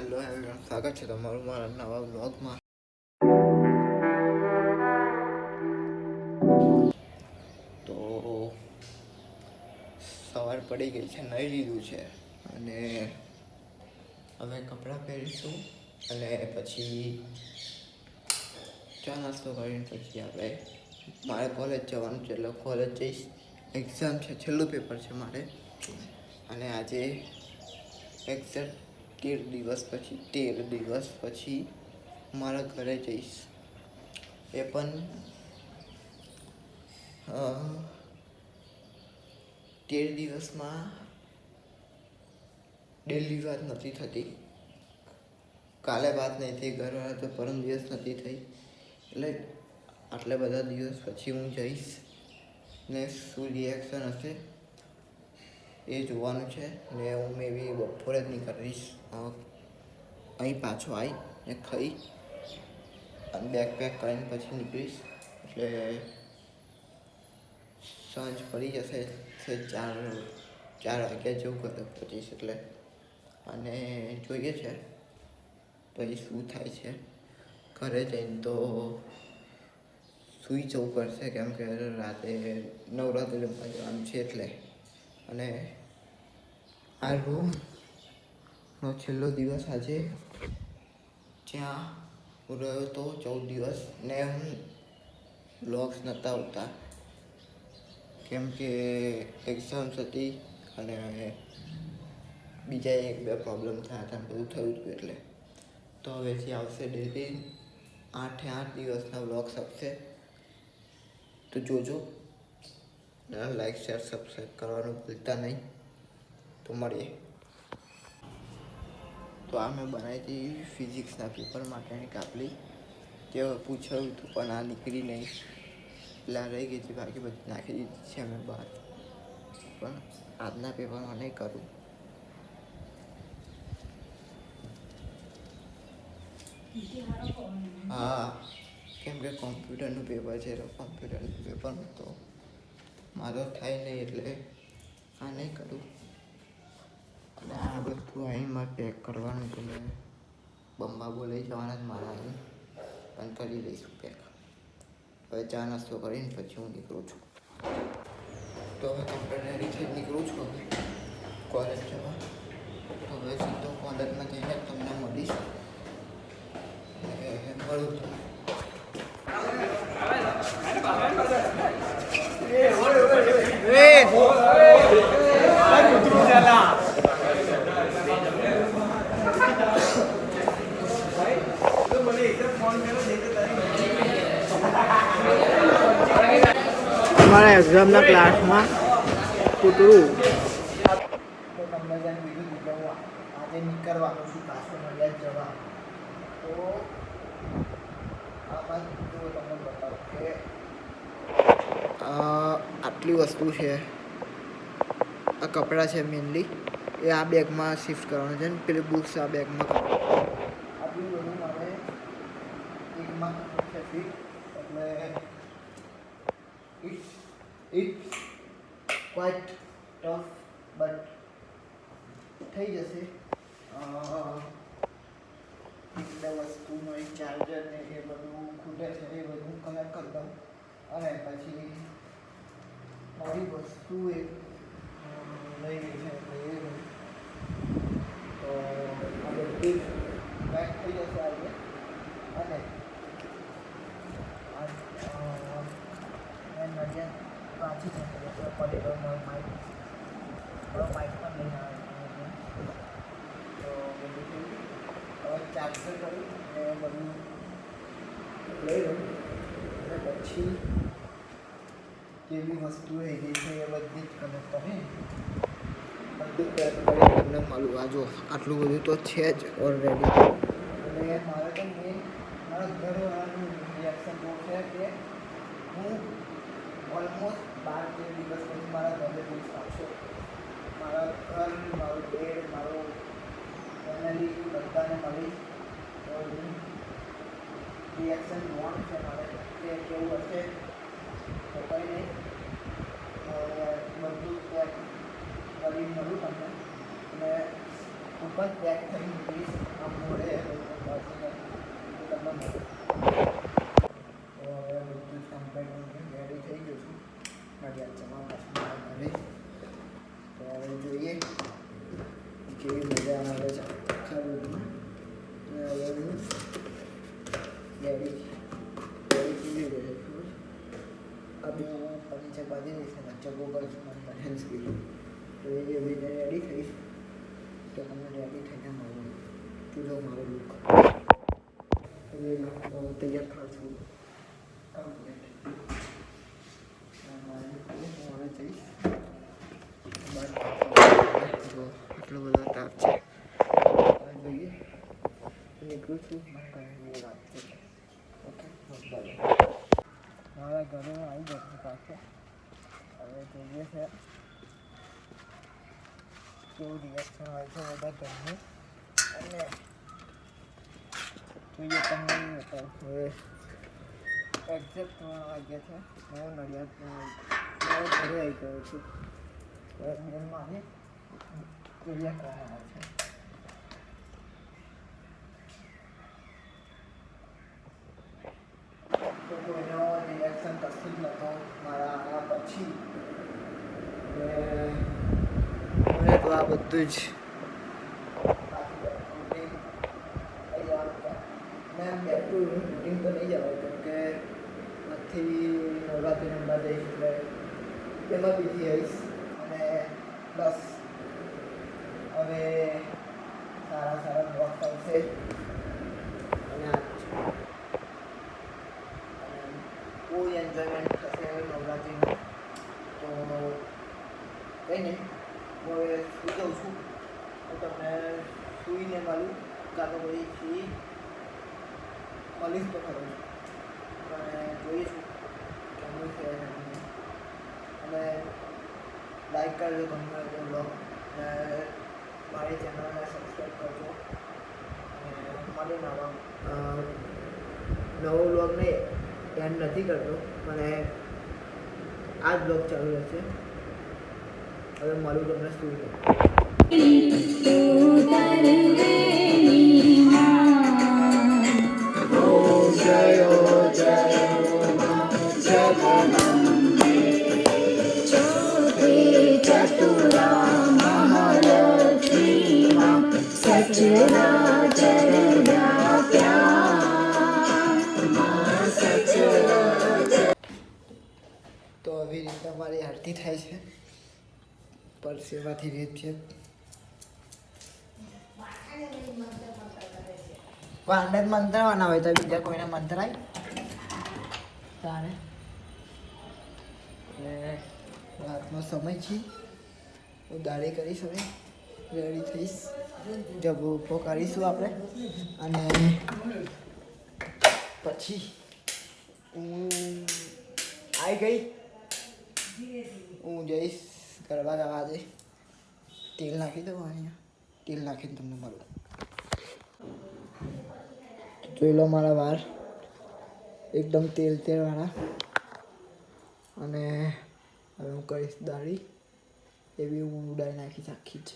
Hello everyone સ્વાગત છે તમારું, મારા નવા બ્લોગમાં તો સવાર પડી ગઈ છે નહીં લીધું છે. અને હવે કપડાં પહેરીશું અને પછી ચા નાસ્તો કરીને પછી આપણે મારે કોલેજ જવાનું છે, એટલે કોલેજ જઈશ એક્ઝામ છે, છેલ્લું પેપર છે મારે. અને આજે એક્ઝેક્ટ તેર દિવસ પછી, તેર દિવસ પછી મારા ઘરે જઈશ. એ પણ તેર દિવસમાં ડેલી વાત નથી થતી. કાલે વાત નહીં થઈ ઘરવાળા તો પરમ દિવસ નથી થઈ. એટલે આટલા બધા દિવસ પછી હું જઈશ ને શું રિએક્શન હશે? એ જોવાનું છે ને હું મે બપોરે જ નીકળીશ કરીશ અહીં પાછો આવી ને ખાઈ અને બેગ પેક કરીને પછી નીકળીશ. એટલે સાંજ પડી જશે છે ચાર ચાર વાગ્યા જેવું ઘરે પહોંચીશ એટલે. અને જોઈએ છે પછી શું થાય છે. ઘરે જઈને તો સૂઈ જવું પડશે કેમ કે રાતે નવરાત્રિ જમવા જવાનું છે એટલે. અને આ રૂમનો છેલ્લો દિવસ આજે. જ્યાં હું રહ્યો હતો ચૌદ દિવસ ને હું બ્લોગ્સ નહોતા આવતા કેમ કે એક્ઝામ્સ હતી અને બીજા એક બે પ્રોબ્લેમ થયા હતા બધું થયું હતું એટલે. તો હવેથી આવશે ડેલી આઠે આઠ દિવસના બ્લોગ્સ આપશે. તો જોજો. લાઈક શેર સબસ્ક્રાઈબ કરવાનું ભૂલતા નહીં. તો મળીએ તો આ મેં બનાવી હતી ફિઝિક્સના પેપર માટેની કાપલી. તે પૂછાયું હતું પણ આ નીકળી નહીં. એટલે રહી ગઈ છે બાકી બધી નાખી દીધી છે અમે બહાર. પણ આજના પેપરમાં નહીં કરું. હા, કેમ કે કોમ્પ્યુટરનું પેપર છે તો કોમ્પ્યુટરનું પેપર તો મારો થાય નહીં, એટલે આ નહીં કરું. અને આ બધું અહીં મારે પેક કરવાનું છે મેં બંબાબો લઈ જવાના જ મારા અહીં પણ કરી લઈશું પેક હવે ચા નાસ્તો કરીને પછી હું નીકળું છું. તો હવે કમ્પ્યુટર રેડી થઈ નીકળું છું હવે કોલેજ જવા તો હવે સીધો કોલેજમાં જઈને જ તમને મળીશ અને મળું તમને અમારા એક્ઝામના ક્લાસમાં કૂતરું. તમને નીકળવાનું છું જવા તો આમાં આટલી વસ્તુ છે. આ કપડાં છે મેનલી એ આ બેગમાં શિફ્ટ કરવાનું છે ને. પેલી બુક્સ આ બેગમાં આટલું બધું મારે એકમાં છે ફીટ એટલે it's it's quite tough but થઈ જશે. એક એટલે વસ્તુનો એક ચાર્જર ને એ બધું ખૂટે છે, એ બધું કનેક્ટ કરી દઉં. અને પછી મારી વસ્તુ એક લઈ ગઈ છે તો આ બધી જ પેક થઈ જશે આજે અને આ, અ, મેં નડિયાદ પાછી જશે એટલે પડી ગયો મારો માઇક મારો માઇક પણ લઈને આવ્યો છું તો બધું થઈ ગયું. હવે ચાર્જર કરું ને બધું લઈ લઉં અને પછી કેવી વસ્તુ એ ગઈ છે એ બધી જ કનેક્ટ કરી તમને મળું. આ જો આટલું બધું તો છે જ ઓલરેડી અને મારે તો મેં મારા ઘરવાળાનું રિએક્શન બહુ છે કે હું ઓલમોસ્ટ બાર તેર દિવસ પછી મારા ઘરે જઈશ પાછો. મારા ઘર મારું બેડ મારું ફેમિલી બધાને મળીશ. રિએક્શન જોવાનું છે મારે કે જવું હશે. તો બધું પેક કરી મળું તમને. અને ખૂબ જ પેક થઈ से बाजी नहीं सकता जब ऊपर कॉन्फिडेंस की तो ये भी रेडी थी तो हमने रेडी थी मारो पूरा मारो लुक तो ये तैयार था छू એટલો બધો તાપ છે જોઈએ નીકળું છું મારા ઘરની વાત ઓકે મારા ઘરે આવી જશે પાસે હવે જોઈએ છે કેવું રિએક્શન હોય છે બધા ઘરનું અને જોઈએ તમને બતાવું હવે એક્ઝેક્ટ ત્રણ વાગ્યા છે હું નડિયાદ મારા ઘરે આવી ગયો છું બેનમાં આવી કોણ આવે છે તો કોઈનો રિએક્શન કશું જ નહોતો મારા આના પછી મને તો આ બધું જ મેં બેઠું રૂટીન તો નહીં જવાય કેમ કે નથી નવરાત્રી નંબર જઈશ એટલે એમાં બીજી આવીશ અને પ્લસ હવે સારા સારા બ્લોગ્સ આવશે અને આ અને બહુ એન્જોયમેન્ટ થશે નવરાત્રિમાં તો કંઈ નહીં હું હવે સુઈ જાઉં છું. હું તમને સુઈને મળું. કાં તો પછી ફ્રી મળીશ તો ખરું. અને જોઈશું કેમનું છે. અને લાઈક કરજો ગમે તો બ્લોગ અને મારી ચેનલને સબસ્ક્રાઈબ કરજો. અને મળીને અ, નવો બ્લોગ એન્ડ નથી કરતો મને આ જ બ્લોગ ચાલુ રહેશે. હવે મળું તમને સુઈ થાય છે. પરસેવાથી રીત છે. પાંડત મંત્રવાના હોય તો બીજા કોઈને મંત્રાય તારે. એટલે રાતનો સમય છે. હું દાળી કરીશ હવે. રેડી થઈશ. જબો ઊભો કરીશું આપણે. અને પછી હું આવી ગઈ. હું જઈશ ગરબા ગાવા આજે તેલ નાખી દઉં અહીંયા તેલ નાખીને તમને મળું જોઈ લો મારા વાર એકદમ તેલ તેલવાળા અને હવે હું કરીશ દાળી એવી હું ઉડાઈ નાખીશ આખી જ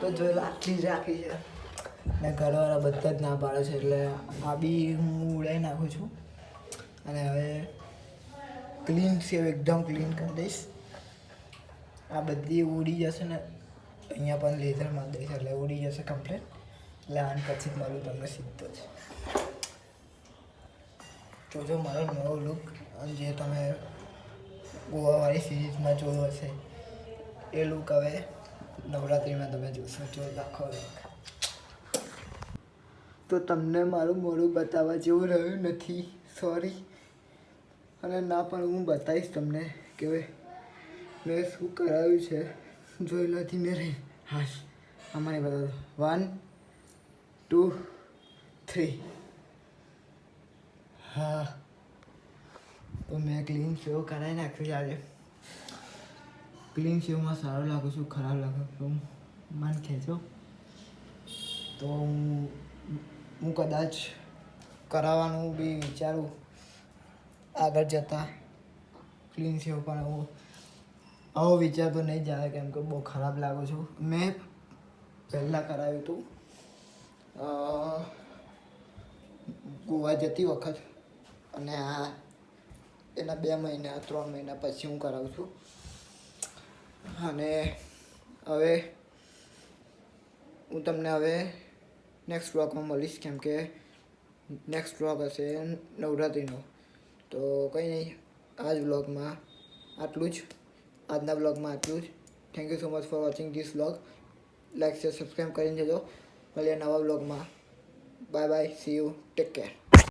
તો જોઈ લો આટલી જ રાખી છે ને ઘરવાળા બધા જ ના પાડે છે, એટલે આ બી હું ઉડાવી નાખું છું. અને હવે ક્લીન સેવ એકદમ ક્લીન કરી દઈશ. આ બધી ઉડી જશે ને, અહીંયા પણ લેઝર મારી દઈશ, એટલે ઉડી જશે કમ્પ્લેટ એટલે આને પછી મારું તમને સીધો છે જોજો મારો નવો લુક જે તમે ગોવાવાળી સિરીઝમાં જોયો હશે, એ લુક હવે નવરાત્રિમાં તમે જોશો. જો લાખો તો તમને મારું મોડું બતાવવા જેવું રહ્યું નથી. સોરી અને ના, પણ હું બતાવીશ તમને કે મેં શું કરાવ્યું છે. જોઈ લો, ધીમે રહી. હા અમારે બતાવો વન ટુ થ્રી હા. તો મેં ક્લીન શેવ કરાવી નાખ્યું આજે. ક્લીન શેવમાં સારો લાગુ છું, ખરાબ લાગુ છું. મન ખેંચો. તો હું હું કદાચ કરાવવાનું બી વિચારું. આગળ જતાં ક્લીન શેવ પણ હું આવો વિચાર તો નહીં જ આવે કેમ કે બહુ ખરાબ લાગુ છું. મેં પહેલાં કરાવ્યું હતું. ગોવા જતી વખત અને આ એના બે મહિના, ત્રણ મહિના પછી હું કરાવું છું. અને હવે હું તમને હવે નેક્સ્ટ વ્લોગમાં મળીશ, કેમ કે નેક્સ્ટ વ્લોગ હશે નવરાત્રિનો. તો કંઈ નહીં આ જ વ્લોગમાં આટલું જ. આજના વ્લોગમાં આટલું જ. Thank you so much for watching this vlog like share subscribe કરીને જજો. મળીએ નવા વ્લોગમાં bye bye see you take care